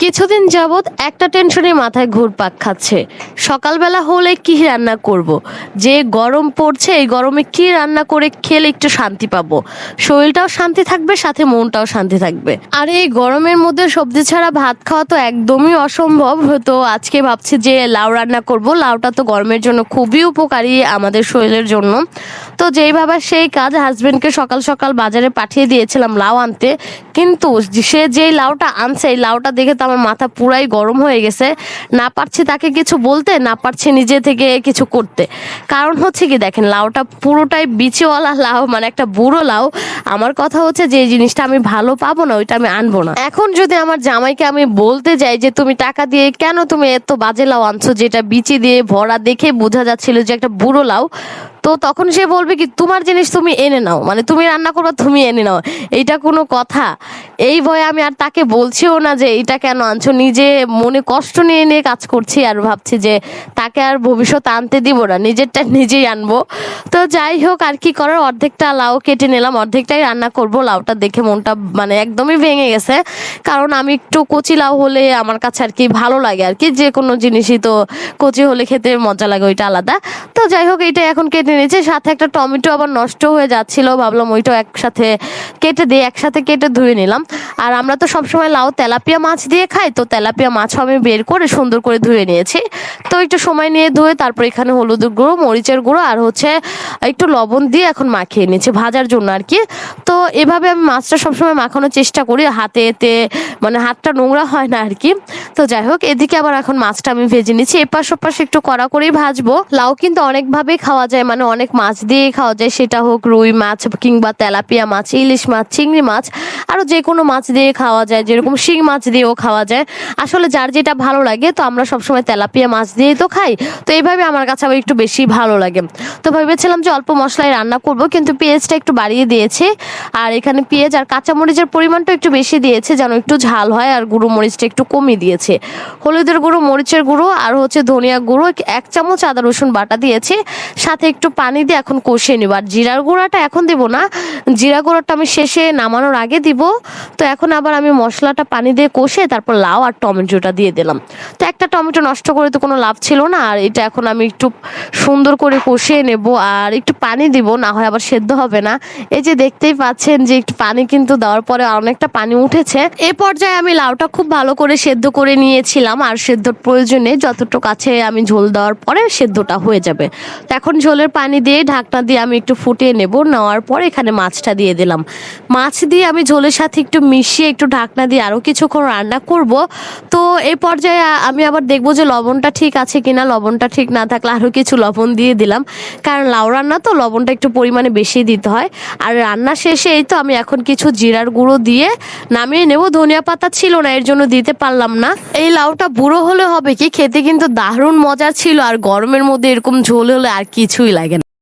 কিছুদিন যাবৎ একটা টেনশনে মাথায় ঘুরপাক খাচ্ছে। সকালবেলা হলে কি রান্না করব। যে গরম পড়ছে, এই গরমে কি রান্না করে খেলে একটু শান্তি পাবো? শরীরটাও শান্তি থাকবে, সাথে মনটাও শান্তি থাকবে। আর, এই গরমের মধ্যে সবজি ছাড়া ভাত খাওয়া তো একদমই অসম্ভব। তো আজকে ভাবছি যে লাউ রান্না করব। লাউটা তো গরমের জন্য খুবই উপকারী আমাদের শরীরের জন্য। তো যেই ভাবা সেই কাজ হাজবেন্ডকে সকাল সকাল বাজারে পাঠিয়ে দিয়েছিলাম লাউ আনতে। কিন্তু সে যেই লাউটা আনছে, এই লাউটা দেখে তো আমার মাথা পুরাই গরম হয়ে গেছে। না পারছি তাকে কিছু বলতে, না পারছি নিজে থেকে কিছু করতে। কারণ হচ্ছে কি দেখেন, লাউটা পুরোটাই বিচিওয়ালা লাউ মানে একটা বুড়ো লাউ। আমার কথা হচ্ছে যে জিনিসটা আমি ভালো পাবো না, ওইটা আমি আনব না। এখন যদি আমার জামাইকে আমি বলতে যাই যে তুমি টাকা দিয়ে কেন তুমি এত বাজে লাউ আনছো, যেটা বিচি দিয়ে ভরা দেখে বোঝা যাচ্ছিল যে একটা বুড়ো লাউ তো তখন সে বলবে কি, তোমার জিনিস তুমি এনে নাও মানে তুমি রান্না করবা তুমি এনে নাও, এইটা কোনো কথা। এই ভয়ে আমি আর তাকে বলছিও না যে, এইটা কেন আনছো? নিজে মনে কষ্ট নিয়ে নিয়ে কাজ করছি আর ভাবছি যে, তাকে আর ভবিষ্যৎ আনতে দিব না, নিজেরটা নিজেই আনব। তো যাই হোক, আর কি করার, অর্ধেকটা লাউ কেটে নিলাম, অর্ধেকটাই রান্না করব। লাউটা দেখে মনটা মানে একদমই ভেঙে গেছে, কারণ আমি একটু কচি লাউ হলে আমার কাছে আর কি ভালো লাগে আর কি, যে কোনো জিনিসই তো কচি হলে খেতে মজা লাগে, ওইটা আলাদা। তো যাই হোক, এইটা এখন কেটে নিয়েছে সাথে একটা টমেটো আবার নষ্ট হয়ে যাচ্ছিল, ভাবলাম ওইটাও একসাথে কেটে দিয়ে একসাথে কেটে ধুয়ে নিলাম। আর আমরা তো সবসময় লাউ তেলাপিয়া মাছ দিয়ে খাই, তো তেলাপিয়া মাছও আমি বের করে সুন্দর করে ধুয়ে নিয়েছি। তো একটু সময় নিয়ে ধুয়ে তারপর এখানে হলুদের গুঁড়ো, মরিচের গুঁড়ো আর হচ্ছে একটু লবণ দিয়ে এখন মাখিয়ে নিয়েছি ভাজার জন্য আর কি। তো এভাবে আমি মাছটা সবসময় মাখানোর চেষ্টা করি, হাতে এতে মানে হাতটা নোংরা হয় না আর কি। তো যাই হোক, এদিকে আবার এখন মাছটা আমি ভেজে নিচ্ছি এপাশ ওপাশ একটু কড়া করেই ভাজবো। লাউ কিন্তু অনেকভাবেই খাওয়া যায় মানে অনেক মাছ দিয়ে খাওয়া যায়, সেটা হোক রুই মাছ কিংবা তেলাপিয়া মাছ, ইলিশ মাছ, চিংড়ি মাছ আরও যে কোনো মাছ দিয়ে খাওয়া যায়, যেরকম শিং মাছ দিয়েও খাওয়া যায়। আসলে যার যেটা ভালো লাগে, তো আমরা সবসময় তেলাপিয়া মাছ দিয়েই তো খাই। তো এইভাবে আমার কাছে আবার একটু বেশি ভালো লাগে। তো ভেবেছিলাম যে অল্প মশলায় রান্না করব, কিন্তু পেঁয়াজটা একটু বাড়িয়ে দিয়েছি। আর এখানে পেঁয়াজ আর কাঁচামরিচের পরিমাণটা একটু বেশি দিয়েছে, যেন একটু ঝাল হয় আর গুঁড়ো মরিচটা একটু কমিয়ে দিয়েছে। হলুদের গুঁড়ো, মরিচের গুঁড়ো আর হচ্ছে ধনিয়া গুঁড়ো এক চামচ আদা, রসুন বাটা দিয়েছি। সাথে একটু পানি দিয়ে এখন কষিয়ে নিব। আর জিরার গুঁড়াটা এখন দিব না, জিরা গুঁড়োটা আমি শেষে নামানোর আগে দিব। তো এখন আবার আমি মশলাটা পানি দিয়ে কষে তারপর লাউ আর টমেটোটা দিয়ে দিলাম। তো একটা টমেটো নষ্ট করে তো কোনো লাভ ছিল না, আর এটা এখন আমি একটু সুন্দর করে কষিয়ে নেব আর একটু পানি দিব, না হয় আবার সেদ্ধ হবে না। এই যে দেখতেই পাচ্ছেন যে একটু পানি কিন্তু দেওয়ার পরে অনেকটা পানি উঠেছে। এ পর্যায়ে আমি লাউটা খুব ভালো করে সেদ্ধ করে নিয়েছিলাম, আর সেদ্ধর প্রয়োজনে যতটুকু আছে আমি ঝোল দেওয়ার পরে সেদ্ধটা হয়ে যাবে। তো এখন ঝোলের পানি দিয়ে ঢাকনা দিয়ে আমি একটু ফুটিয়ে নেব, নেওয়ার পরে এখানে মাছটা দিয়ে দিলাম। মাছ দিয়ে আমি ঝোলের সাথে একটু মিশিয়ে একটু ঢাকনা দিয়ে আরও কিছুক্ষণ রান্না করব। তো এই পর্যায়ে আমি আবার দেখব যে লবণটা ঠিক আছে কিনা, লবণটা ঠিক না থাকলে আরও কিছু লবণ দিয়ে দিলাম। কারণ লাউ রান্না তো লবণটা একটু পরিমাণে বেশি দিতে হয়। আর রান্না শেষে এই তো আমি এখন কিছু জিরার গুঁড়ো দিয়ে নামিয়ে নেব। ধনিয়া পাতা ছিল না, এর জন্য দিতে পারলাম না। এই লাউটা বুড়ো হলে হবে কি? খেতে কিন্তু দারুণ মজা ছিল। আর গরমের মধ্যে এরকম ঝোল হলে আর কিছুই লাগে না।